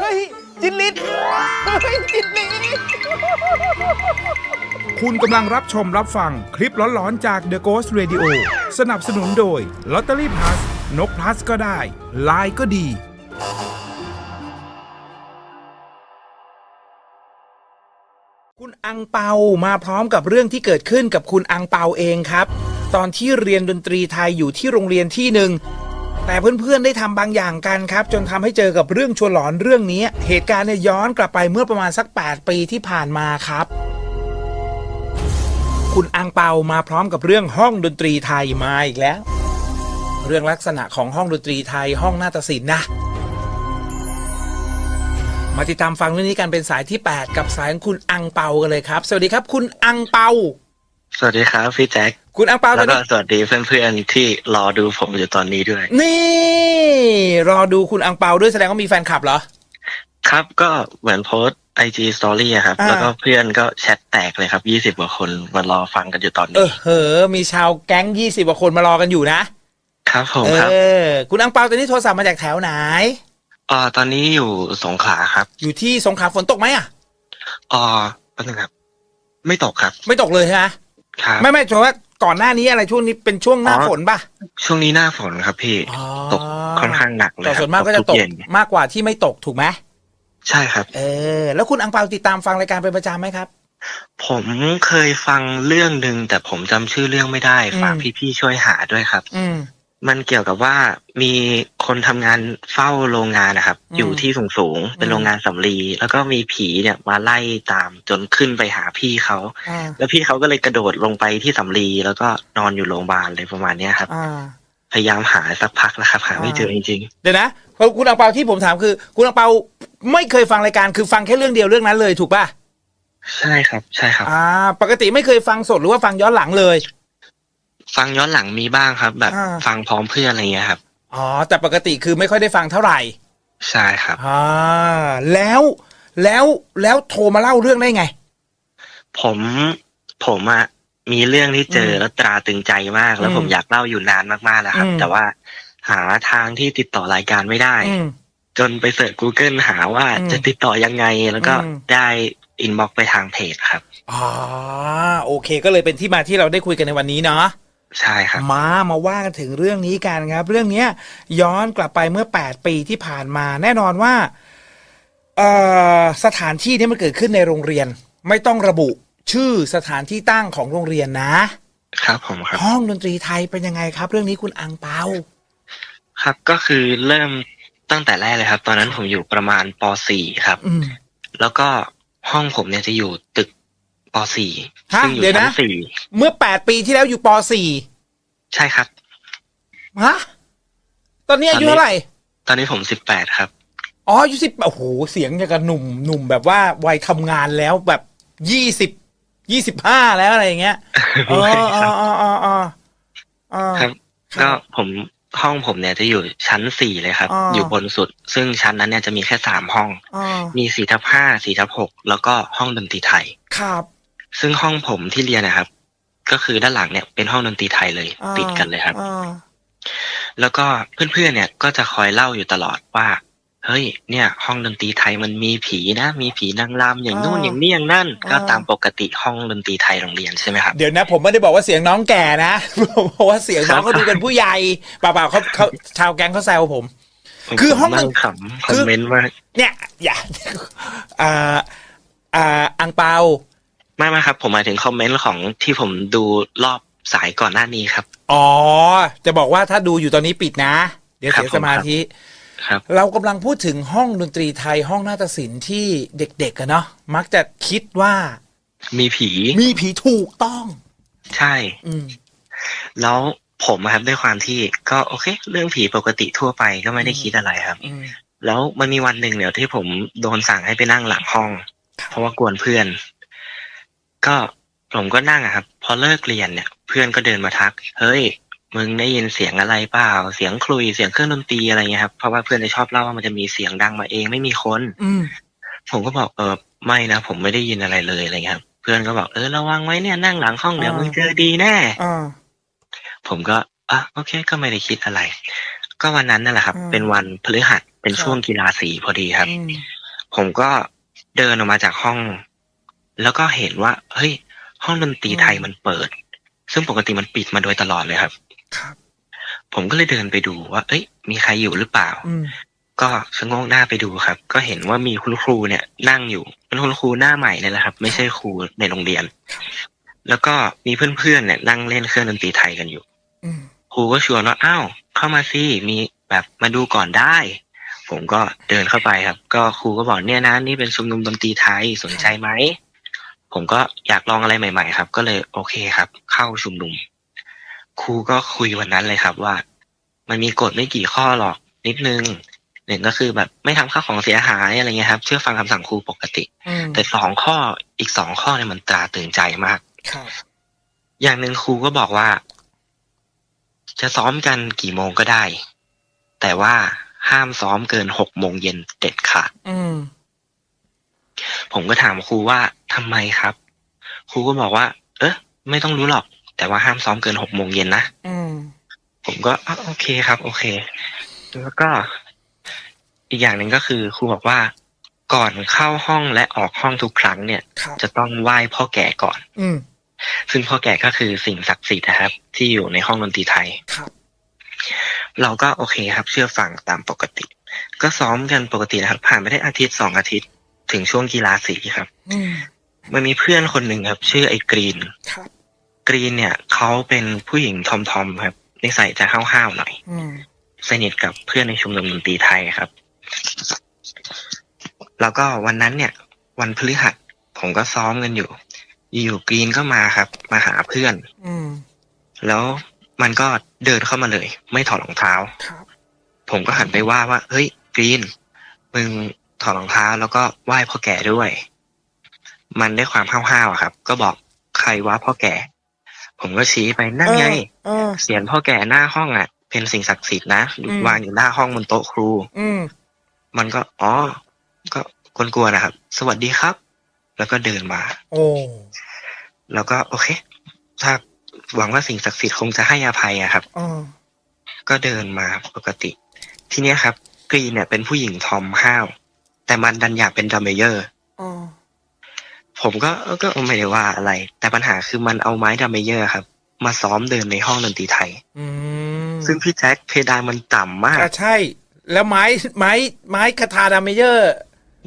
เฮ้ย จินลิศเฮ้ย จินลิศคุณกำลังรับชมรับฟังคลิปหลอนๆจาก The Ghost Radio สนับสนุนโดย Lottery Plus นก plus ก็ได้ ลายก็ดี อังเปามาพร้อมกับเรื่องที่เกิดขึ้นกับคุณอังเปาเองครับ ตอนที่เรียนดนตรีไทยอยู่ที่โรงเรียนที่หนึ่งแต่เพื่อนๆได้ทำบางอย่างกันครับ จนทำให้เจอกับเรื่องชวนหลอนเรื่องนี้ เหตุการณ์เนี่ยย้อนกลับไปเมื่อประมาณสัก 8 ปีที่ผ่านมาครับ คุณอังเปามาพร้อมกับเรื่องห้องดนตรีไทยมาอีกแล้ว เรื่องลักษณะของห้องดนตรีไทยห้องนาฏศิลป์นะ มาติดตามฟังเรื่องนี้กันเป็นสายที่ 8 กับสายของคุณอังเปากันเลยครับ สวัสดีครับ คุณอังเปา สวัสดีครับพี่แจ็คคุณอังเปาตแล้อวนก็นี้สวัสดีเพื่อนๆที่รอดูผมอยู่ตอนนี้ด้วย นี่ รอดูคุณอังเปาด้วยแสดงว่ามีแฟนคลับเหรอ ครับก็เหมือนโพสไอจีสตอรี่ครับอ่าแล้วก็เพื่อนก็แชทแตกเลยครับยี่สิบ20กว่าคนมารอฟังกันอยู่ตอนเอนี้อเหอมีชาวแก๊ง20กว่าคนมารอกันอยู่นะครับผมเอครับอคุณอังเปาตอนนี้โทรศัพท์มาจากแถวไหน อ่าตอนนี้อยู่สงขลาครับอยู่ที่สงขลาฝนตกไหมอะ อ่าแป๊บนึงครับ ไม่ตกครับ ไม่ตกเลยใช่ไหมครับ ไม่ไม่เพราะว่าก่อนหน้านี้อะไรช่วงนี้เป็นช่วงหน้าอ๋อ ฝนป่ะช่วงนี้หน้าฝนครับพี่อ๋อตก ค่อนข้างหนักเลยแต่ครับส่วนมากก็จะทุตกเย็นมากกว่าที่ไม่ตกถูกไหมใช่ครับ เออ แล้วคุณอังเปาติดตามฟังรายการเป็นประจำไหมครับ ผมเคยฟังเรื่องหนึ่งแต่ผมจำชื่อเรื่องไม่ได้ ฝากอืม พี่ๆช่วยหาด้วยครับ อืม มันเกี่ยวกับว่ามีคนทำงานเฝ้าโรงงานนะครับ อืมอยู่ที่สูงสูงๆเป็นอืม โรงงานสำลีแล้วก็มีผีเนี่ยมาไล่ตามจนขึ้นไปหาพี่เขา อ่าแล้วพี่เขาก็เลยกระโดดลงไปที่สำลีแล้วก็นอนอยู่โรงพยาบาลเลยประมาณเนี้ยครับ อ่า พยายามหาสักพักแล้วครับ หาไม่อ่า เจอจริง เดี๋ยวนะเพราะคุณอังเปาที่ผมถามคือ คุณอังเปาไม่เคยฟังรายการคือฟังแค่เรื่องเดียวเรื่องนั้นเลยถูกป่ะ ๆ ใช่ครับ ใช่ครับ อ่า ปกติไม่เคยฟังสดหรือว่าฟังย้อนหลังเลย ฟังย้อนหลังมีบ้างครับ แบบอ่า ฟังพร้อมเพื่อนอะไรเงี้ยครับ อ๋อ แต่ปกติคือไม่ค่อยได้ฟังเท่าไหร่ ใช่ครับ อ่า แล้วแล้วแล้วโทรมาเล่าเรื่องได้ไง ผมผมอะมีเรื่องที่เจออืมแล้วตราตรึงใจมาก แล้วอืมผมอยากเล่าอยู่นานมากๆแล้วครับ อืม แต่ว่าหาทางที่ติดต่อรายการไม่ได้ อืม จนไปเสิร์ช Google หาว่าอืมจะติดต่อยังไง แล้วก็อืม ได้อินบ็อกไปทางเพจครับ อ๋อโอเค ก็เลยเป็นที่มาที่เราได้คุยกันในวันนี้เนาะ ใช่ครับ มามาว่ากันถึงเรื่องนี้กันครับ เรื่องเนี้ย ย้อนกลับไปเมื่อ 8 ปีที่ผ่านมา แน่นอนว่าเอ่อสถานที่นี้มันเกิดขึ้นในโรงเรียน ไม่ต้องระบุชื่อสถานที่ตั้งของโรงเรียนนะ ครับผมครับ ห้องดนตรีไทยเป็นยังไงครับ เรื่องนี้คุณอังเปาครับก็คือเริ่มตั้งแต่แรกเลยครับ ตอนนั้นผมอยู่ประมาณป .4 ครับ อืมแล้วก็ห้องผมเนี่ยจะอยู่ตึก ป .4 ฮะซึ่งอยู่เดี๋ยวชั้นะนสี่เมื่อ8ปีที่แล้วอยู่ปใช่ครับ .4 ฮะ ตอนนี้อายุเท่าไหร่ ตอนนี้ผมสิบแปดครับ อ๋ออายุสิบโอ้โห เสียงอย่างกับหนุ่มหนุ่มแบบว่าวัยทำงานแล้วแบบยี่สิบยี่สิบห้าแล้วอะไรอย่างเงี้ยอ๋ออ๋ออ๋ออ๋ออ๋ออ๋อ ครับ ก็ผมห้องผมเนี่ยจะอยู่ชั้นสี่เลยครับ อ๋อออ ยู่บนสุด ซึ่งชั้นนั้นเนี่ยจะมีแค่สามห้อง อ๋อมีสี่ทับห้าสี่ทับหกแล้วก็ห้องดนตรีไทย ครับ ซึ่งห้องผมที่เรียนนะครับ ก็คือด้านหลังเนี่ยเป็นห้องดนตรีไทยเลยอ๋อติดกันเลยครับอ๋อแล้วก็เพื่อนๆเนี่ยก็จะคอยเล่าอยู่ตลอดว่า เฮ้ย เนี่ย ห้องดนตรีไทยมันมีผีนะ มีผีนางรำอย่างนู่นอย่างนี้อย่างนั่น ก็ตามปกติห้องดนตรีไทยโรงเรียนใช่ไหมครับ เดี๋ยวนะ ผมไม่ได้บอกว่าเสียงน้องแก่นะ ผมบอกว่าเสียงน้องครับเขาดูเป็นผู้ใหญ่เปล่าๆเขาเขาชาวแก๊งเขาแซวผม คือห้องผมนั่ดนขำคอมเมนต์ว่า เนี่ย อย่า อ่า อ่า อังเปา ไม่ไม่ครับ ผมหมายถึงคอมเมนต์ของที่ผมดูรอบสายก่อนหน้านี้ครับ อ๋อ จะบอกว่าถ้าดูอยู่ตอนนี้ปิดนะ เดี๋ยวครับเสียสมาธิครับเรากำลังพูดถึงห้องดนตรีไทยห้องนาฏศิลป์ที่เด็กๆกันเนาะมักจะคิดว่า มีผี มีผีถูกต้อง ใช่ อืมแล้วผมอะครับด้วยความที่ก็โอเค เรื่องผีปกติทั่วไปก็ไม่ได้คิดอะไรครับอืมแล้วมันมีวันหนึ่งเนี่ยที่ผมโดนสั่งให้ไปนั่งหลังห้องครับเพราะว่ากวนเพื่อน ก็ผมก็นั่งอะครับ พอเลิกเรียนเนี่ย เพื่อนก็เดินมาทัก เฮ้ย มึงได้ยินเสียงอะไรเปล่า เสียงคลุยเสียงเครื่องดนตรีอะไรเงี้ยครับเพราะว่าเพื่อนจะชอบเล่าว่ามันจะมีเสียงดังมาเองไม่มีคน อืมผมก็บอกเออไม่นะผมไม่ได้ยินอะไรเลยอะไรเงี้ยครับเพื่อนก็บอกเออระวังไว้เนี่ยนั่งหลังห้องเดี๋ยวมึงเจอดีแน่ อ่า ผมก็อะโอเค ก็ไม่ได้คิดอะไร ก็วันนั้นนั่นแหละครับ อืมเป็นวันพฤหัสเป็นครับ ช่วงกีฬาสีพอดีครับ อืมผมก็เดินออกมาจากห้อง แล้วก็เห็นว่า เฮ้ย ห้องดนตรีไทยมันเปิด ซึ่งปกติมันปิดมาโดยตลอดเลยครับ ครับ ผมก็เลยเดินไปดูว่า เอ้ย มีใครอยู่หรือเปล่าอืมก็ชะโงกหน้าไปดูครับ ก็เห็นว่ามีคุณครูเนี่ย นั่งอยู่เป็นคุณครูหน้าใหม่เนี่ยแหละครับ ไม่ใช่ครูในโรงเรียน แล้วก็มีเพื่อนๆเนี่ย นั่งเล่นเครื่องดนตรีไทยกันอยู่อืมครูก็ชวนว่าอ้าวเข้ามาสิมีแบบมาดูก่อนได้ ผมก็เดินเข้าไปครับ ก็ครูก็บอกเนี่ยนะนี่เป็นชุมนุมดนตรีไทยสนใจไหม ผมก็อยากลองอะไรใหม่ ๆ ครับ ก็เลยโอเคครับ เข้าชุมนุม ครูก็คุยวันนั้นเลยครับว่า มันมีกฎไม่กี่ข้อหรอกนิดนึงหนึ่งก็คือแบบไม่ทำข้าวของเสียหายอะไรเงี้ยครับเชื่อฟังคำสั่งครูปกติอืมแต่สองข้ออีกสองข้อเนี่ยมันตราตรึงใจมากครับอย่างหนึ่งครูก็บอกว่า จะซ้อมกันกี่โมงก็ได้ แต่ว่าห้ามซ้อมเกินหกโมงเย็นเด็ดขาดอืม ผมก็ถามครูว่าทำไมครับ ครูก็บอกว่า เอ๊ะไม่ต้องรู้หรอก แต่ว่าห้ามซ้อมเกินหกโมงเย็นนะอืมผมก็อะโอเคครับ โอเค แล้วก็ อีกอย่างหนึ่งก็คือครูบอกว่าก่อนเข้าห้องและออกห้องทุกครั้งเนี่ยครับจะต้องไหว้พ่อแก่ก่อน อืมซึ่งพ่อแก่ก็คือสิ่งศักดิ์สิทธิ์นะครับ ที่อยู่ในห้องดนตรีไทยครับ เราก็โอเคครับ เชื่อฟังตามปกติ ก็ซ้อมกันปกตินะครับ ผ่านไปได้อาทิตย์สองอาทิตย์ ถึงช่วงกีฬาสีครับอืมมันมีเพื่อนคนหนึ่งครับ ชื่อไอ้กรีนครับกรีนเนี่ยเขาเป็นผู้หญิงทอมทอมๆครับนิสัยจะห้าวๆหน่อยอืมสนิทกับเพื่อนในชุมนุมดนตรีไทยครับ แล้วก็วันนั้นเนี่ย วันพฤหัสผมก็ซ้อมกันอยู่ อยู่ๆกรีนก็มาครับ มาหาเพื่อนอืมแล้วมันก็เดินเข้ามาเลย ไม่ถอดรองเท้าครับผมก็หันไปว่าว่า เฮ้ย กรีน มึง ถอดรองเท้าแล้วก็ไหว้พ่อแก่ด้วย มันได้ความห้าวๆอะครับ ก็บอกใครว่าพ่อแก่ ผมก็ชี้ไปนั่นไงเออเสียนพ่อแก่หน้าห้องอะ เป็นสิ่งศักดิ์สิทธิ์นะอืมวางอยู่หน้าห้องบนโต๊ะครู อืมมันก็อ๋อ ก็กลัวๆนะครับ สวัสดีครับ แล้วก็เดินมา โอ้แล้วก็โอเค ถ้าหวังว่าสิ่งศักดิ์สิทธิ์คงจะให้อภัยอะครับอ๋อก็เดินมาปกติ ทีเนี้ยครับ กรีนเนี่ยเป็นผู้หญิงทอมห้าว แต่มันดันอยากเป็นดรัมเมเยอร์อ๋อผมก็เออก็ไม่ได้ว่าอะไร แต่ปัญหาคือมันเอาไม้ดรัมเมเยอร์ครับ มาซ้อมเดินในห้องดนตรีไทย อืมซึ่งพี่แจ็คเพดานมันต่ำมากอะใช่ แล้วไม้ไม้ไม้คาทาดามเมเยอร์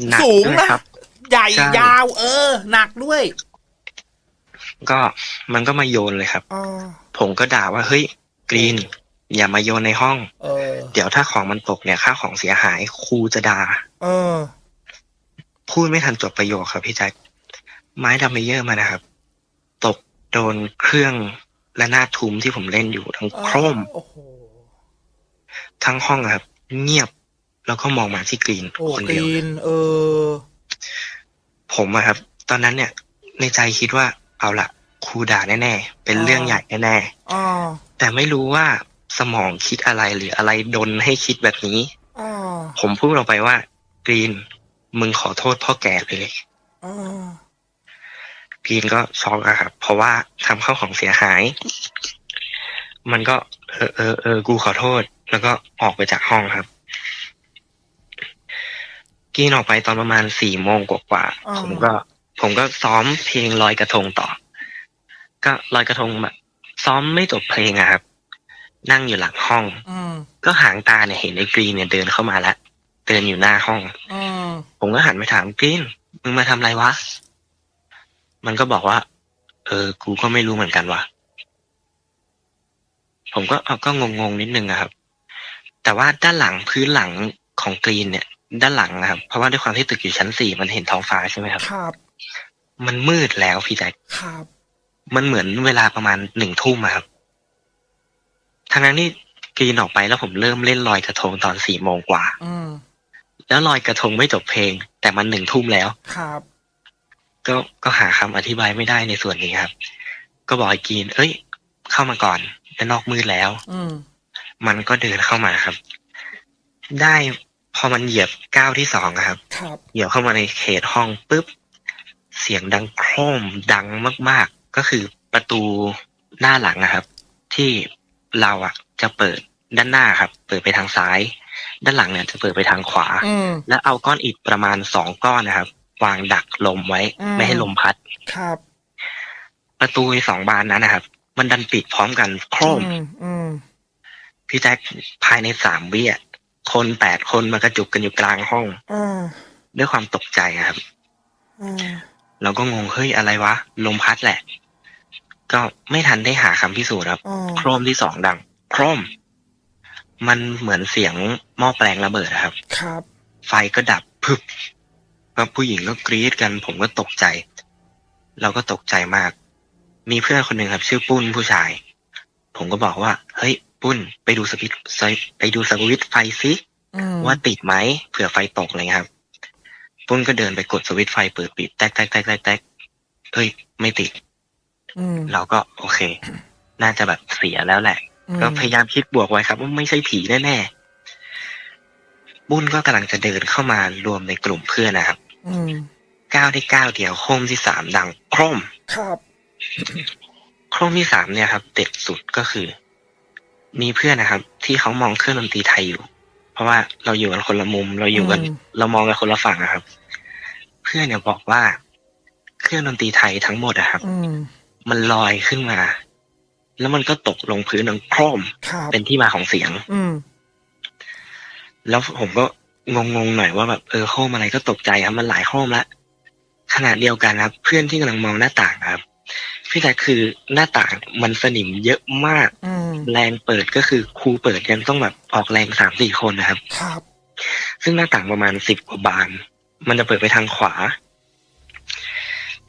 หนักสูงด้วยนะครับ ใหญ่ใช่ ยาว เออ หนักด้วยก็มันก็มาโยนเลยครับ อ๋อผมก็ด่าว่าเฮ้ยกรีน อย่ามาโยนในห้อง เออ เดี๋ยวถ้าของมันตกเนี่ยค่าของเสียหายครูจะด่าเออ พูดไม่ทันจบประโยคครับพี่แจ็คไม้ดัมเมเยอร์มานะครับ ตกโดนเครื่องและหน้าดทุ้มที่ผมเล่นอยู่ทั้งโครม โอ้โห ทั้งห้องอะครับ เงียบแล้วก็มองมาที่กรีนโอ้คนกเดียว รีน เออ ผมอะครับ ตอนนั้นเนี่ย ในใจคิดว่าเอาละครูด่าแน่ๆ เป็นเรื่องใหญ่แน่อ๋อๆแต่ไม่รู้ว่า สมองคิดอะไรหรืออะไรดนให้คิดแบบนี้อ๋อผมพูดออกไปว่ากรีนมึงขอโทษพ่อแก่เลยอ๋อกรีนก็ช็อกอะครับเพราะว่าทำเข้าวของเสียหาย มันก็เออเออเออกูขอโทษ แล้วก็ออกไปจากห้องครับกรีนออกไปตอนประมาณสี่โมงกว่าๆผมก็ ผมก็ซ้อมเพลงลอยกระทงต่อ ก็ลอยกระทงแบบซ้อมไม่จบเพลงอะครับ นั่งอยู่หลังห้อง อืมก็หางตาเนี่ยเห็นไอ้กรีนเนี่ยเดินเข้ามาแล้วเดินอยู่หน้าห้อง อืมผมก็หันไปถามกรีนมึงมาทำอะไรวะ มันก็บอกว่า เออ กูก็ไม่รู้เหมือนกันว่ะ ผมก็เอาก็งงๆนิดนึงอะครับ แต่ว่าด้านหลังพื้นหลังของกรีนเนี่ย ด้านหลังนะครับ เพราะว่าด้วยความที่ตึกอยู่ชั้นสี่มันเห็นท้องฟ้าใช่ไหมครับ ครับมันมืดแล้วพี่แจ็คครับมันเหมือนเวลาประมาณหนึ่งทุ่มอะครับ ทางนั้นนี่กรีนออกไปแล้วผมเริ่มเล่นลอยกระทงตอนสี่โมงกว่า อืมแล้วลอยกระทงไม่จบเพลง แต่มันหนึ่งทุ่มแล้ว ครับ ก็ก็หาคำอธิบายไม่ได้ในส่วนนี้ครับ ก็บอกให้กรีน เอ้ย เข้ามาก่อนแต่นอกมืดแล้ว อืมมันก็เดินเข้ามาครับ ได้พอมันเหยียบก้าวที่สองอะครับครับ เหยียบเข้ามาในเขตห้องปุ๊บ เสียงดังโครมดังมาก ๆ ก็คือประตูหน้าหลังนะครับ ที่ เราอะจะเปิดด้านหน้าครับ เปิดไปทางซ้าย ด้านหลังเนี่ยจะเปิดไปทางขวา อืม แล้วเอาก้อนอิฐประมาณสองก้อนนะครับ วางดักลมไว้ อืม ไม่ให้ลมพัด ครับประตูสองบานนั้นนะครับ มันดันปิดพร้อมกันโครมอืมอืมพี่แจ็คภายในสามวิอะคนแปดคนมากระจุกกันอยู่กลางห้อง อ่าด้วยความตกใจอะครับ อ่าเราก็งงเฮ้ยอะไรวะ ลมพัดแหละ ก็ไม่ทันได้หาคำพิสูจน์ครับอ่าโครมที่สองดัง โครม มันเหมือนเสียงหม้อแปลงระเบิดอะครับ ครับ ไฟก็ดับพึบแล้วผู้หญิงก็กรี๊ดกัน ผมก็ตกใจ เราก็ตกใจมาก มีเพื่อนคนหนึ่งครับ ชื่อปุ้นผู้ชาย ผมก็บอกว่า เฮ้ย ปุ้นไปดูสวิตช์ไฟไปดูสวิตช์ไฟซิอืมว่าติดไหมเผื่อไฟตกอะไรเงี้ยครับ ปุ้นก็เดินไปกดสวิตช์ไฟเปิดปิดแตกแตกแตกแตกแตกเฮ้ย ไม่ติด อืม เราก็โอเค น่าจะแบบเสียแล้วแหละ อืม ก็พยายามคิดบวกไว้ครับ ว่าไม่ใช่ผีแน่ๆ บุ้นก็กำลังจะเดินเข้ามารวมในกลุ่มเพื่อนนะครับ อืม ก้าวได้ก้าวเดียวโครมที่สามดังโครม ครับ โครมที่สามเนี่ยครับเด็ดสุดก็คือ มีเพื่อนนะครับ ที่เขามองเครื่องดนตรีไทยอยู่ เพราะว่าเราอยู่กันคนละมุม เราอยู่กัน อืม เรามองกันคนละฝั่งนะครับ เพื่อนเนี่ยบอกว่า เครื่องดนตรีไทยทั้งหมดอะครับ อืม มันลอยขึ้นมา แล้วมันก็ตกลงพื้นดังโครมครับเป็นที่มาของเสียง อืมแล้วผมก็งงๆหน่อยว่าแบบเออโครมอะไรก็ตกใจครับ มันหลายโครมละขณะเดียวกันครับ เพื่อนที่กำลังมองหน้าต่างครับพี่แต่คือหน้าต่างมันสนิมเยอะมากอืมแรงเปิดก็คือครูเปิดกันต้องแบบออกแรงสามสี่คนนะครับ ครับ ซึ่งหน้าต่างประมาณสิบกว่าบาน มันจะเปิดไปทางขวา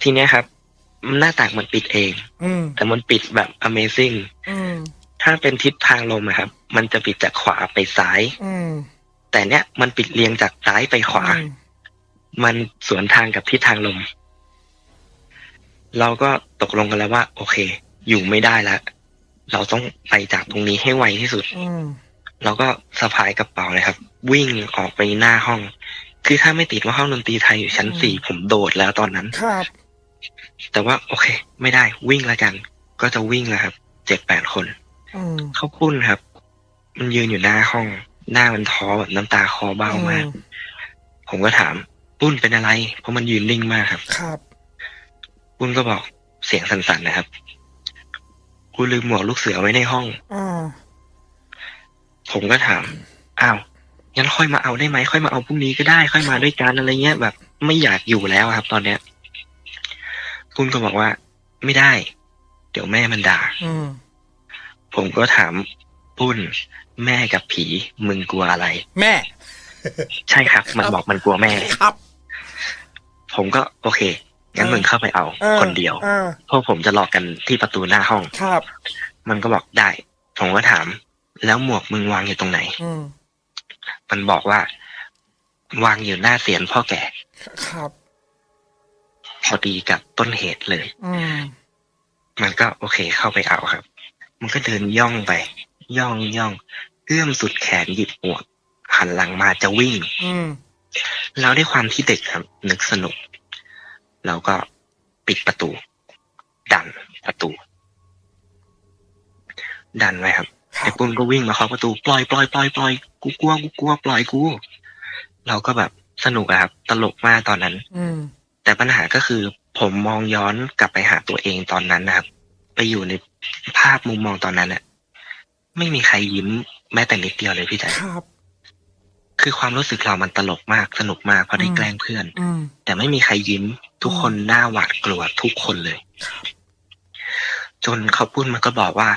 ทีเนี้ยครับ หน้าต่างมันปิดเอง อืมแต่มันปิดแบบ amazing อืมถ้าเป็นทิศทางลมอะครับ มันจะปิดจากขวาไปซ้าย อืมแต่เนี้ยมันปิดเรียงจากซ้ายไปขวามันสวนทางกับทิศทางลม เราก็ตกลงกันแล้วว่า โอเค อยู่ไม่ได้แล้ว เราต้องไปจากตรงนี้ให้ไวที่สุด อืมเราก็สะพายกระเป๋าเลยครับ วิ่งออกไปหน้าห้อง คือถ้าไม่ติดว่าห้องดนตรีไทยอยู่ชั้นอืมสี่ผมโดดแล้วตอนนั้น ครับ แต่ว่าโอเค ไม่ได้วิ่งแล้วกัน ก็จะวิ่งแล้วครับเจ็ดแปดคนอืมเขาปุ้นครับ มันยืนอยู่หน้าห้อง หน้ามันท้อแบบน้ำตาคลอเบ้ามาก ผมก็ถาม ปุ้นเป็นอะไร เพราะมันยืนนิ่งมากครับ ครับ ปุ้นก็บอกเสียงสั่นๆนะครับ กูลืมหมวกลูกเสือไว้ในห้องอ่าผมก็ถามอ้าวงั้นค่อยมาเอาได้ไหมค่อยมาเอาพรุ่งนี้ก็ได้ ค่อยมาด้วยกันอะไรเงี้ยแบบ ไม่อยากอยู่แล้วครับ ตอนเนี้ย ปุ้นก็บอกว่าไม่ได้ เดี๋ยวแม่มันด่าอืมผมก็ถามปุ้นแม่กับผีมึงกลัวอะไร แม่ ใช่ครับ มันบอกมันกลัวแม่ครับ ผมก็โอเคงั้นมึงเข้าไปเอาออคนเดียวอ่าเพราะผมจะรอกันที่ประตูหน้าห้องครับ มันก็บอกได้ ผมก็ถาม แล้วหมวกมึงวางอยู่ตรงไหนอืมมันบอกว่าวางอยู่หน้าเสียนพ่อแก่ครับ พอดีกับต้นเหตุเลย อืมมันก็โอเคเข้าไปเอาครับ มันก็เดินย่องไป ย่องย่องเอื้อมสุดแขนหยิบหมวกหันหลังมาจะวิ่ง อืมแล้วด้วยความที่เด็กครับ นึกสนุก เราก็ปิดประตู ดันประตู ดันไว้ครับครัไอ้บปุ้นก็วิ่งมาเคาะประตูปล่อยปล่อยปล่อยปล่อยกูกลัวกูกลัวปล่อยกู เราก็แบบสนุกอะครับ ตลกมากตอนนั้น อืม แต่ปัญหาก็คือผมมองย้อนกลับไปหาตัวเองตอนนั้นนะครับ ไปอยู่ในภาพมุมมองตอนนั้นอะไม่มีใครยิ้มแม้แต่นิดเดียวเลยพี่แจ๊คครับ คือความรู้สึกเรามันตลกมากสนุกมากเพราะได้อืมแกล้งเพื่อน อืม แต่ไม่มีใครยิ้ม ทุกคนหน้าหวาดกลัวทุกคนเลย จนเขาพูดมันก็บอกว่า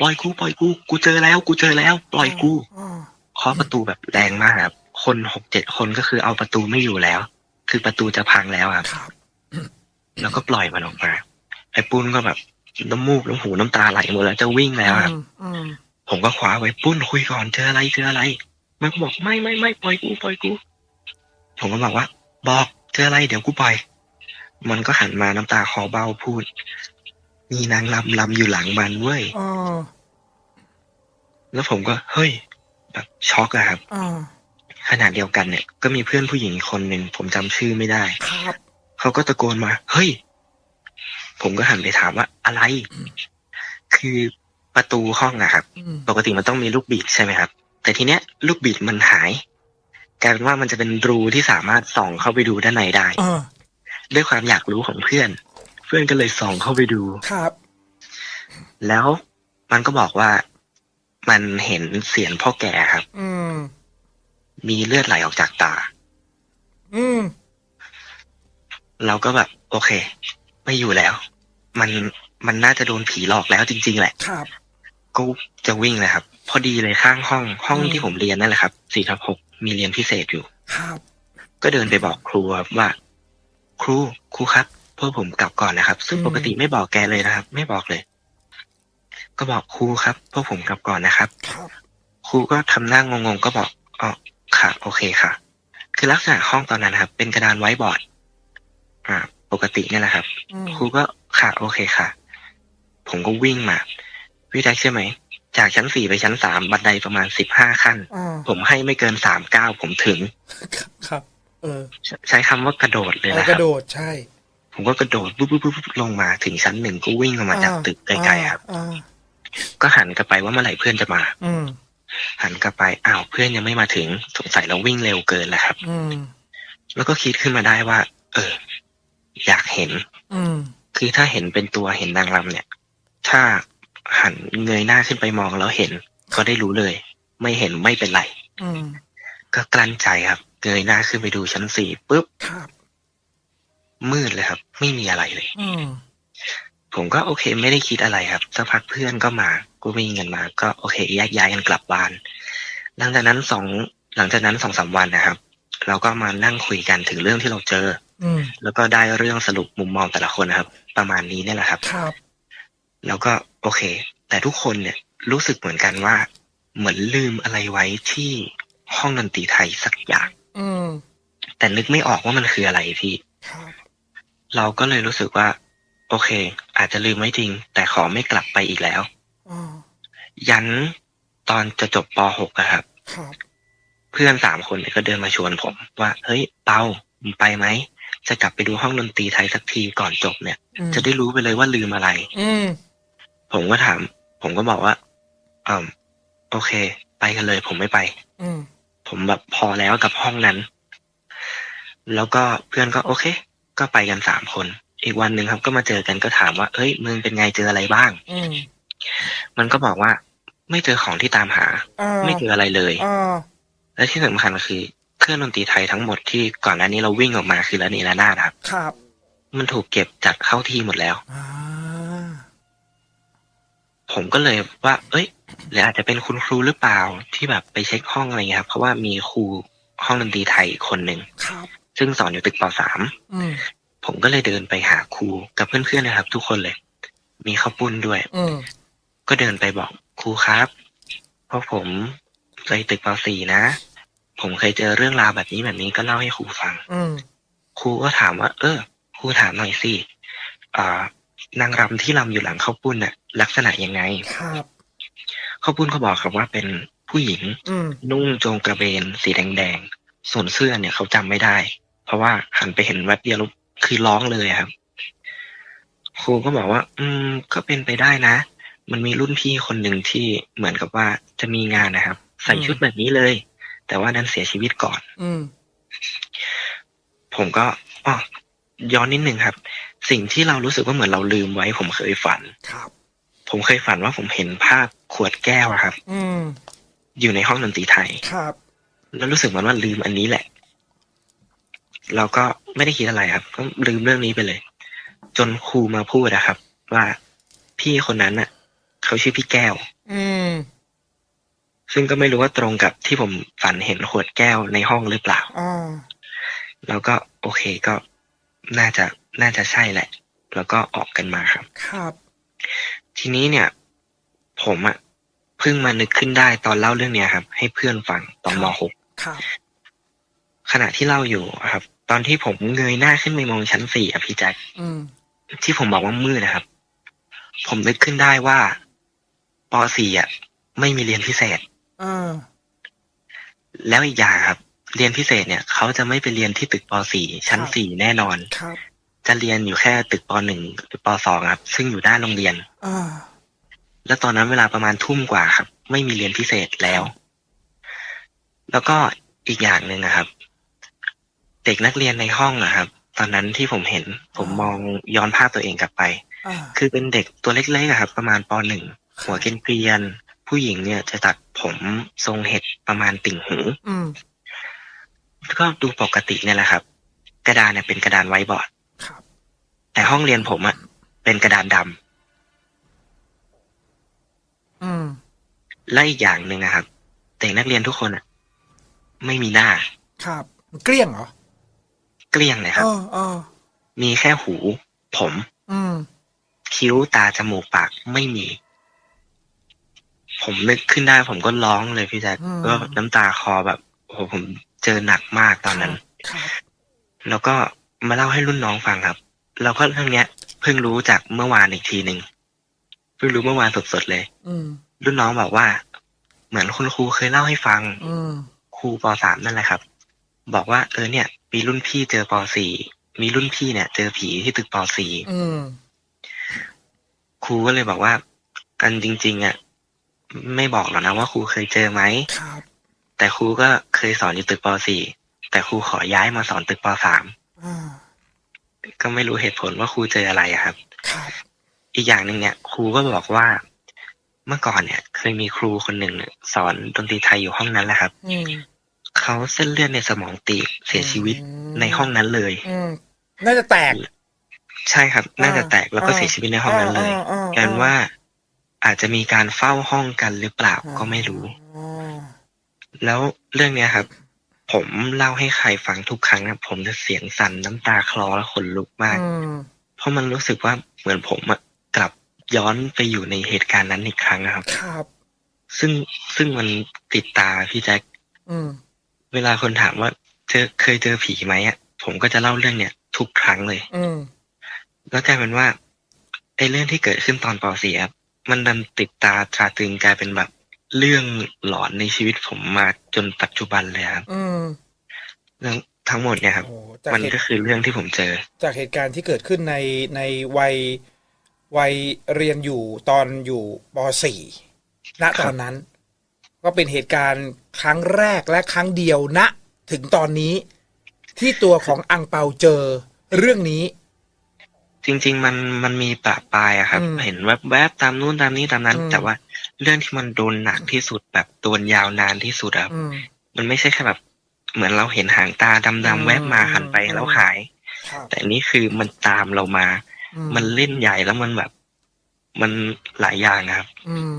ปล่อยกูปล่อยกูกูเจอแล้ว กูเจอแล้ว ปล่อยกูอ่าเคาะประตูแบบแรงมากครับคนหกเจ็ดคนก็คือเอาประตูไม่อยู่แล้ว คือประตูจะพังแล้วครับ ครับแล้วก็ปล่อยมันออกมา ไอ้ปุ้นก็แบบ น้ำมูกน้ำหูน้ำตาไหลหมดแล้วจะวิ่งแล้วครับอืมอืมผมก็คว้าไว้ปุ้นคุยก่อนเจออะไรเจออะไร มันก็บอกไม่ไม่ไม่ปล่อยกูปล่อยกู ผมก็บอกว่า บอกเจออะไรเดี๋ยวกูปล่อย มันก็หันมาน้ำตาคลอเบ้าพูด มีนางลำลำอยู่หลังมันเว้ย อ่าแล้วผมก็เฮ้ย แบบช็อกอะครับ อ่า ขณะเดียวกันเนี่ย ก็มีเพื่อนผู้หญิงอีกคนหนึ่งผมจำชื่อไม่ได้ ครับ เขาก็ตะโกนมา เฮ้ย ผมก็หันไปถามว่าอะไร คือประตูห้องอะครับ อืมปกติมันต้องมีลูกบิดใช่ไหมครับ แต่ทีเนี้ยลูกบิดมันหาย กลายเป็นว่ามันจะเป็นรูที่สามารถส่องเข้าไปดูด้านในได้อ่าด้วยความอยากรู้ของเพื่อน เพื่อนก็เลยส่องเข้าไปดู ครับ แล้วมันก็บอกว่ามันเห็นเสียนพ่อแก่ครับ อืม มีเลือดไหลออกจากตา อืม เราก็แบบ โอเค ไม่อยู่แล้ว มันมันน่าจะโดนผีหลอกแล้วจริง ๆ แหละ ครับ ก็จะวิ่งเลยครับ พอดีเลยข้างห้องห้องอืมที่ผมเรียนนั่นแหละครับสี่ทับหกมีเรียนพิเศษอยู่ ครับ ก็เดินไปบอกครูครับว่า ครูครูครับพวกผมกลับก่อนนะครับ ซึ่งอืมปกติไม่บอกแกเลยนะครับ ไม่บอกเลย ก็บอกครูครับพวกผมกลับก่อนนะครับ ครับครูก็ทำหน้างงๆก็บอกอ๋อ ค่ะ โอเคค่ะ คือลักษณะห้องตอนนั้นนะครับ เป็นกระดานไว้บอร์ด อ่า ปกติเนี่ยแหละครับ อืมครูก็ค่ะ โอเคค่ะ ผมก็วิ่งมา พี่แจ็คเชื่อไหม จากชั้นสี่ไปชั้นสามบันไดประมาณสิบห้าขั้น อ่าผมให้ไม่เกินสามก้าวผมถึง ครับเออใช้ใช้คำว่ากระโดดเลยเอานะกครัระบโดดใช่ผมก็กระโดดปุ๊บปุ๊บปุ๊บปุ๊บลงมาถึงชั้นหนึ่งก็วิ่งลงมาจากตึกไกลๆครับ อ่าก็หันกลับไปว่าเมื่อไหร่เพื่อนจะมา อืม หันกลับไปอ้าวเพื่อนยังไม่มาถึงสงสัยเราวิ่งเร็วเกินแล้วครับ อืม แล้วก็คิดขึ้นมาได้ว่า เออ อยากเห็น อืม คือถ้าเห็นเป็นตัวเห็นนางรำเนี่ย ถ้าหันเงยหน้าขึ้นไปมองแล้วเห็น ก็ได้รู้เลย ไม่เห็นไม่เป็นไร อืม ก็กลั้นใจครับเงยหน้าขึ้นไปดูชั้นสี่ปุ๊บ ครับ มืดเลยครับ ไม่มีอะไรเลย อืม ผมก็โอเค ไม่ได้คิดอะไรครับสักพักเพื่อนก็มาก็วิ่งกันมา ก็โอเคแยกย้ายกันกลับบ้าน หลังจากนั้นสองหลังจากนั้นสองสามวันนะครับ เราก็มานั่งคุยกันถึงเรื่องที่เราเจอ อืมแล้วก็ได้เรื่องสรุปมุมมองแต่ละคนนะครับ ประมาณนี้เนี่ยแหละครับ ครับแล้วก็โอเค แต่ทุกคนเนี่ยรู้สึกเหมือนกันว่า เหมือนลืมอะไรไว้ที่ห้องดนตรีไทยสักอย่าง อืมแต่นึกไม่ออกว่ามันคืออะไรพี่ ครับ เราก็เลยรู้สึกว่า โอเค อาจจะลืมไม่จริง แต่ขอไม่กลับไปอีกแล้วอ่ายันตอนจะจบป .6 อะครับ ครับ เพื่อนสามคนเนี่ยก็เดินมาชวนผม ว่า เฮ้ย เปามึงไปไหม จะกลับไปดูห้องดนตรีไทยสักทีก่อนจบเนี่ย อืมจะได้รู้ไปเลยว่าลืมอะไร อืม ผมก็ถาม ผมก็บอกว่าอืมโอเค ไปกันเลย ผมไม่ไป อืม ผมแบบพอแล้วกับห้องนั้น แล้วก็เพื่อนก็โอเค ก็ไปกันสามคน อีกวันหนึ่งครับ ก็มาเจอกันก็ถามว่า เอ้ยมึงเป็นไงเจออะไรบ้าง อืมมันก็บอกว่า ไม่เจอของที่ตามหาอ่าไม่เจออะไรเลยอ่าและที่สำคัญก็คือเครื่องดนตรีไทยทั้งหมดที่ก่อนหน้านี้เราวิ่งออกมาคือระเนระนาดครับ ครับมันถูกเก็บจัดเข้าที่หมดแล้ว อ่าผมก็เลยว่า เอ้ยหรืออาจจะเป็นคุณครูหรือเปล่าที่แบบไปเช็คห้องอะไรเงี้ยครับเพราะว่ามีครูห้องดนตรีไทยอีกคนหนึ่งครับ ซึ่งสอนอยู่ตึกปสามอืม ผมก็เลยเดินไปหาครูกับเพื่อนๆนะครับ ทุกคนเลย มีข้าวปุ้นด้วย อืมก็เดินไปบอกครูครับ เพราะผมไปตึกปสี่นะ ผมเคยเจอเรื่องราวแบบนี้แบบนี้ก็เล่าให้ครูฟัง อืมครูก็ถามว่า เออ ครูถามหน่อยสิอ่านางรำที่รำอยู่หลังข้าวปุ้นน่ะ ลักษณะยังไงครับ ข้าวปุ้นเขาบอกครับว่าเป็นผู้หญิง อืมนุ่งโจงกระเบน สีแดงๆส่วนเสื้อเนี่ยเขาจำไม่ได้ เพราะว่าหันไปเห็นแวบเดียวแล้ว คือร้องเลยครับครูก็บอกว่า อืม ก็เป็นไปได้นะ มันมีรุ่นพี่คนหนึ่งที่เหมือนกับว่าจะมีงานนะครับ ใส่ชุดแบบนี้เลย แต่ว่านั้นเสียชีวิตก่อน อืมผมก็อ๋อย้อนนิดนึงครับ สิ่งที่เรารู้สึกว่าเหมือนเราลืมไว้ ผมเคยฝันครับ ผมเคยฝันว่าผมเห็นภาพขวดแก้วอะครับ อืมอยู่ในห้องดนตรีไทยครับ แล้วรู้สึกเหมือนว่าลืมอันนี้แหละ เราก็ไม่ได้คิดอะไรครับ ก็ลืมเรื่องนี้ไปเลย จนครูมาพูดนะครับ ว่าพี่คนนั้นน่ะ เขาชื่อพี่แก้ว อืม ซึ่งก็ไม่รู้ว่าตรงกับที่ผมฝันเห็นขวดแก้วในห้องหรือเปล่า อ่า แล้วก็โอเคก็น่าจะน่าจะใช่แหละ แล้วก็ออกกันมาครับ ครับ ทีนี้เนี่ย ผมอะเพิ่งมานึกขึ้นได้ตอนเล่าเรื่องเนี้ยครับ ให้เพื่อนฟังตอนม .6 ครับขณะที่เล่าอยู่อะครับ ตอนที่ผมเงยหน้าขึ้นไปมองชั้นสี่อะพี่แจ็คอืมที่ผมบอกว่ามืดนะครับ ผมนึกขึ้นได้ว่าป .4 อะไม่มีเรียนพิเศษอ่าแล้วอีกอย่างครับ เรียนพิเศษเนี่ยเขาจะไม่ไปเรียนที่ตึกป .4 ชั้นครับ4แน่นอนครับ จะเรียนอยู่แค่ตึกป .1 ตึกป .2 ครับ ซึ่งอยู่ด้านโรงเรียนอ่าแล้วตอนนั้นเวลาประมาณทุ่มกว่าครับ ไม่มีเรียนพิเศษแล้ว แล้วก็อีกอย่างหนึ่งนะครับ เด็กนักเรียนในห้องนะครับ ตอนนั้นที่ผมเห็นผมมองย้อนภาพตัวเองกลับไป อ่าคือเป็นเด็กตัวเล็กๆอะครับ ประมาณปหนึ่งหัวเกรียนๆผู้หญิงเนี่ยจะตัดผมทรงเห็ดประมาณติ่งหู อืม ก็ดูปกติเนี่ยแหละครับ กระดานเนี่ยเป็นกระดานไว้บอร์ดครับ แต่ห้องเรียนผมอะเป็นกระดานดำอืม และอีกอย่างหนึ่งนะครับเด็กนักเรียนทุกคนอะไม่มีหน้า ครับเกลี้ยงเหรอ เกลี้ยงเลยครับอ๋ออ๋อมีแค่หู ผม อืม คิ้วตาจมูกปากไม่มี ผมนึกขึ้นได้ผมก็ร้องเลยพี่แจ๊คอืม ก็น้ำตาคลอแบบโอ้โหผมเจอหนักมากตอนนั้น ครับแล้วก็มาเล่าให้รุ่นน้องฟังครับแล้วก็เรื่องเนี้ยเพิ่งรู้จากเมื่อวานอีกทีหนึ่งเพิ่งรู้เมื่อวานสดๆเลย อืม รุ่นน้องบอกว่า เหมือนคุณครูเคยเล่าให้ฟัง อืม ครูปสามนั่นแหละครับ บอกว่าเออเนี่ย มีรุ่นพี่เจอปสี่มีรุ่นพี่เนี่ย เจอผีที่ตึกปสี่อืมครูก็เลยบอกว่า กันจริง ๆ อะ ไม่บอกหรอกนะว่าครูเคยเจอไหมครับแต่ครูก็เคยสอนอยู่ตึกปสี่แต่ครูขอย้ายมาสอนตึกปสามอ่าก็ไม่รู้เหตุผลว่าครูเจออะไรอะครับครับ อีกอย่างหนึ่งเนี่ย ครูก็บอกว่าเมื่อก่อนเนี่ย เคยมีครูคนหนึ่งเนี่ยสอนดนตรีไทยอยู่ห้องนั้นแหละครับอืม เขาเส้นเลือดในสมองตีบเสียชีวิตอืมในห้องนั้นเลย อืมน่าจะแตก ใช่ครับ น่าจะแตกแล้วก็อ่าเสียชีวิตในห้องนั้นเลยอ่าอ่าอ่ากันว่าอาจจะมีการเฝ้าห้องกันหรือเปล่าก็ไม่รู้อ๋อแล้วเรื่องเนี้ยครับ ผมเล่าให้ใครฟังทุกครั้งนะผมจะเสียงสั่นน้ำตาคลอและขนลุกมากอืมเพราะมันรู้สึกว่าเหมือนผมอะกลับย้อนไปอยู่ในเหตุการณ์นั้นอีกครั้งนะครับ ครับ ซึ่งซึ่งมันติดตาพี่แจ็คอืม เวลาคนถามว่าเจอเคยเจอผีไหมอะผมก็จะเล่าเรื่องเนี้ยทุกครั้งเลย อืมแล้วกลายเป็นว่าไอ้เรื่องที่เกิดขึ้นตอนป .4 ครับมันดันติดตาตราตรึงกลายเป็นแบบเรื่องหลอนในชีวิตผมมาจนปัจจุบันเลยครับอืมเรื่องทั้งหมดเนี่ยครับ โอ้จากมันเหตุก็คือเรื่องที่ผมเจอ จากเหตุการณ์ที่เกิดขึ้นในในวัยวัยเรียนอยู่ตอนอยู่ป .4 ณตอนนั้น ก็เป็นเหตุการณ์ครั้งแรกและครั้งเดียวณถึงตอนนี้ ที่ตัวของอังเปาเจอเรื่องนี้ จริง ๆ มันมันมีปะปลายอะครับ อืมเห็นแวบๆตามนู้นตามนี้ตามนั้น อืม แต่ว่าเรื่องที่มันโดนหนักที่สุดแบบโดนยาวนานที่สุดอะครับ อืม มันไม่ใช่แค่แบบ เหมือนเราเห็นหางตาอืมดำๆแวบมาหันไปอืม แล้วหาย ครับแต่อันนี้คือมันตามเรามา อืมันเล่นใหญ่แล้วมันแบบ มันหลายอย่างนะครับ อืม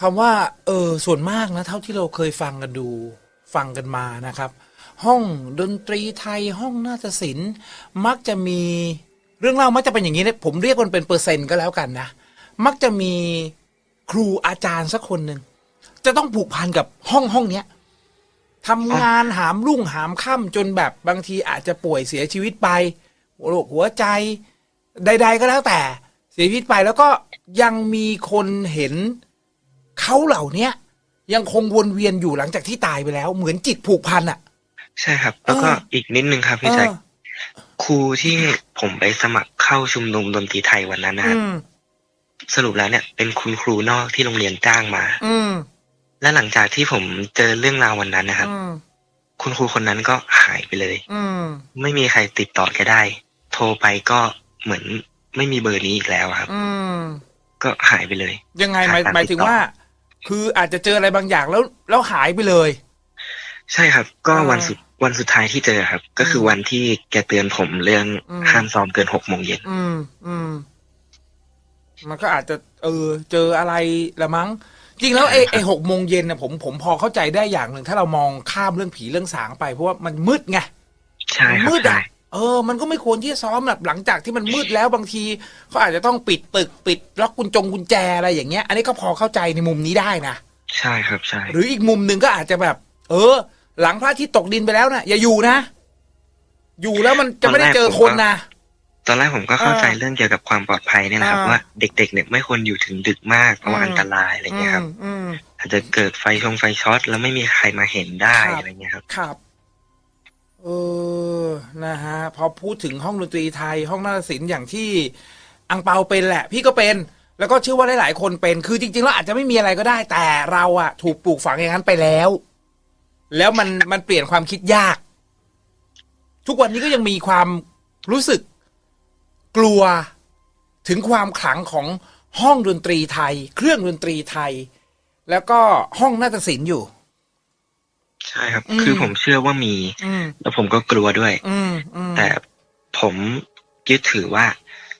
คำว่าเออส่วนมากนะเท่าที่เราเคยฟังกันดูฟังกันมานะครับ ห้องดนตรีไทยห้องนาฏศิลป์มักจะมีเรื่องเล่ามักจะเป็นอย่างนี้เนะผมเรียกมันเป็นเปอร์เซ็นต์ก็แล้วกันนะ มักจะมีครูอาจารย์สักคนหนึ่งจะต้องผูกพันกับห้องห้องเนี้ยทำงานหามรุ่งหามค่ำจนแบบบางทีอาจจะป่วยเสียชีวิตไปโรคหัวใจ ใด ๆ ก็แล้วแต่ เสียชีวิตไปแล้วก็ยังมีคนเห็น เขาเหล่าเนี้ยยังคงวนเวียนอยู่หลังจากที่ตายไปแล้ว เหมือนจิตผูกพันอะใช่ครับ แล้วก็เอออีกนิดนึงครับพี่แจ็คครูที่ผมไปสมัครเข้าชุมนุมดนตรีไทยวันนั้นนะคอืรับมสรุปแล้วเนี่ย เป็นคุณครูนอกที่โรงเรียนจ้างมา อืมและหลังจากที่ผมเจอเรื่องราววันนั้นนะครับอืมคุณครูคนนั้นก็หายไปเลย อืมไม่มีใครติดต่อแกได้ โทรไปก็เหมือนไม่มีเบอร์นี้อีกแล้วครับอืมก็หายไปเลย ยังไงหมายขาดการหมายถึงติดต่อว่า คืออาจจะเจออะไรบางอย่างแล้วแล้วหายไปเลย ใช่ครับ ก็อ่าวันสุดวันสุดท้ายที่เจอครับ ก็คือมวันที่แกเตือนผมเรื่องอืม ห้ามซ้อมเกินหกโมงเย็นอืม อืม มันก็อาจจะ เออ เจออะไรละมั้ง จริงแล้วไอ้ไอ้หกโมงเย็นนะผมผมพอเข้าใจได้อย่างหนึ่ง ถ้าเรามองข้ามเรื่องผีเรื่องสางไป เพราะว่ามันมืดไง ใช่ครับมืดใช่อะ เออ มันก็ไม่ควรที่จะซ้อมแบบหลังจากที่มันมืดแล้วบางทีเขาอาจจะต้องปิดตึกปิดล็อกกุญจงกุญแจอะไรอย่างเงี้ย อันนี้ก็พอเข้าใจในมุมนี้ได้นะใช่ครับใช่ หรืออีกมุมหนึ่งก็อาจจะแบบ เออ หลังพระอาทิตย์ตกดินไปแล้วนะอย่าอยู่นะ อยู่แล้วมันจะไม่ได้เจอคนนะตอนแรกผมก็เข้าใจอ่าเรื่องเกี่ยวกับความปลอดภัยเนี่ยนะครับอ่าว่าเด็กๆเนี่ยไม่ควรอยู่ถึงดึกมากเพราะว่าอืมอันตรายอะไรเงี้ยครับอืมอาจจะเกิดไฟชงไฟช็อตแล้วไม่มีใครมาเห็นได้ครับอะไรเงี้ยครับครับ เออนะฮะพอพูดถึงห้องดนตรีไทย ห้องนาฏศิลป์อย่างที่อังเปาเป็นแหละ พี่ก็เป็น แล้วก็เชื่อว่าหลายๆคนเป็นคือจริงๆแล้วอาจจะไม่มีอะไรก็ได้ แต่เราอะถูกปลูกฝังอย่างนั้นไปแล้ว แล้วมันมันเปลี่ยนความคิดยาก ทุกวันนี้ก็ยังมีความรู้สึกกลัวถึงความขลังของห้องดนตรีไทย เครื่องดนตรีไทย แล้วก็ห้องนาฏศิลป์อยู่ ใช่ครับ อืม คือผมเชื่อว่ามี อืมแล้วผมก็กลัวด้วย อืมอืม แต่ผมยึดถือว่า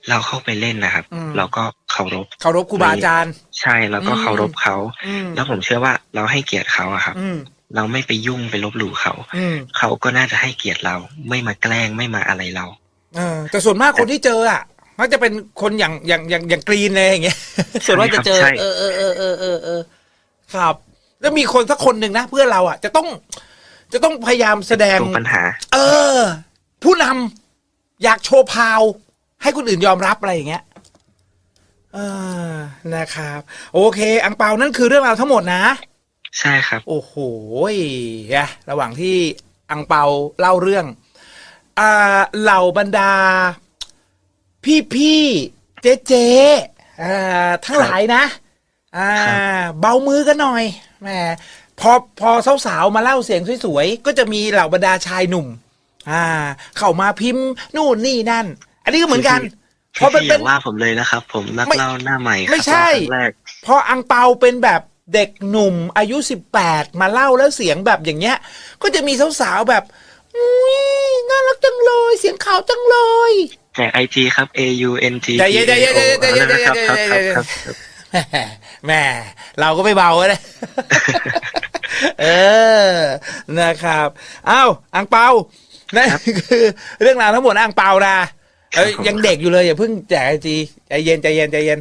เราเข้าไปเล่นนะครับ อืม เราก็เคารพ เคารพครูบาอาจารย์ ใช่แล้วก็อืม เคารพเขา อืมแล้วผมเชื่อว่าเราให้เกียรติเขาอะครับ อืมเราไม่ไปยุ่งไปลบหลู่เขา อืมเขาก็น่าจะให้เกียรติเรา ไม่มาแกล้งไม่มาอะไรเรา เออแต่ส่วนมากคนที่เจออะมักจะเป็นคนอย่างอย่างอย่างอย่างกรีนเลยอย่างเงี้ยส่วนมากจะเจอใช่ เออเออเออเออเออเออครับ แล้วมีคนสักคนหนึ่งนะ เพื่อนเราอะ จะต้อง จะต้องพยายามแสดง ตัวปัญหา เออ ผู้นำอยากโชว์พาว ให้คนอื่นยอมรับอะไรอย่างเงี้ยเออนะครับ โอเค อังเปานั่นคือเรื่องราวทั้งหมดนะ ใช่ครับ โอ้โหอะระหว่างที่อังเปาเล่าเรื่องอ่าเหล่าบรรดา พี่พี่ๆเจ๊เจ๊ๆอ่าทั้งหลายนะ อ่าครับเบามือกันหน่อย แหมพอพอสาวๆมาเล่าเสียงสวยๆก็จะมีเหล่าบรรดาชายหนุ่ม อ่า เข้ามาพิมพ์นู่นนี่นั่น อันนี้ก็เหมือนกันพอพี่มันอเป็นย่าว่าผมเลยนะครับ ผมนักไม่เล่าหน้าใหม่ครับไม่ใช่ครั้งแรกพออังเปาเป็นแบบเด็กหนุ่มอายุสิบแปดมาเล่าแล้วเสียงแบบอย่างเงี้ย ก็จะมีสาวๆแบบอุ้ยน่ารักจังเลยเสียงขาวจังเลยแจกไอจีครับ A U N T ใจเย็นใจเย็นใจเย็นใจเย็นใจเย็น ครับครับใจเย็นครับแหมแหม่เราก็ไม่เบาเลยเออนะครับอ้าวอังเปานั่นคือเรื่องราวทั้งหมดนะอังเปานะเอ้ยยังเด็กอยู่เลยอย่าเพิ่งแจกไอจีใจเย็นใจเย็นใจเย็น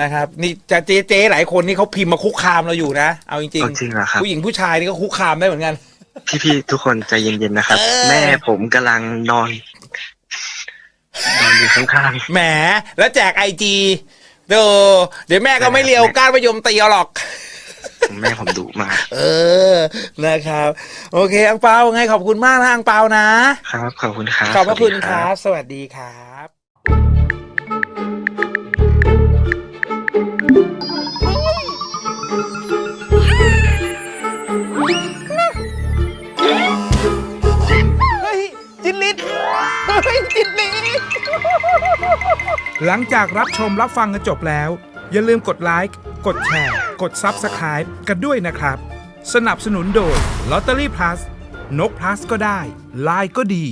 นะครับ นี่จะเจ๊เจ๊หลายคนนี่เขาพิมพ์มาคุกคามเราอยู่นะเอาจริงเอาจริงเหรอครับผู้หญิงผู้ชายนี่ก็คุกคามได้เหมือนกันพี่ๆทุกคนใจเย็นๆนะครับเออแม่ผมกำลังนอนนอนอยู่ข้างแหมแล้วแจกไอจี เดี๋ยวเดี๋ยวแม่ก็ไม่เลียวก้านมะยมตีเอาหรอกๆแม่ผมดุมาก เออ นะครับ โอเค อังเปาไงขอบคุณมากนะอังเปานะครับ ขอบคุณครับ ขอบพระคุณสวัสดีครับ สวัสดีครับ หลังจากรับชมรับฟังกันจบแล้ว อย่าลืมกดไลค์ กดแชร์ กด Subscribe กันด้วยนะครับ สนับสนุนโดย Lottery Plus นก plus ก็ได้ ไลน์ก็ดี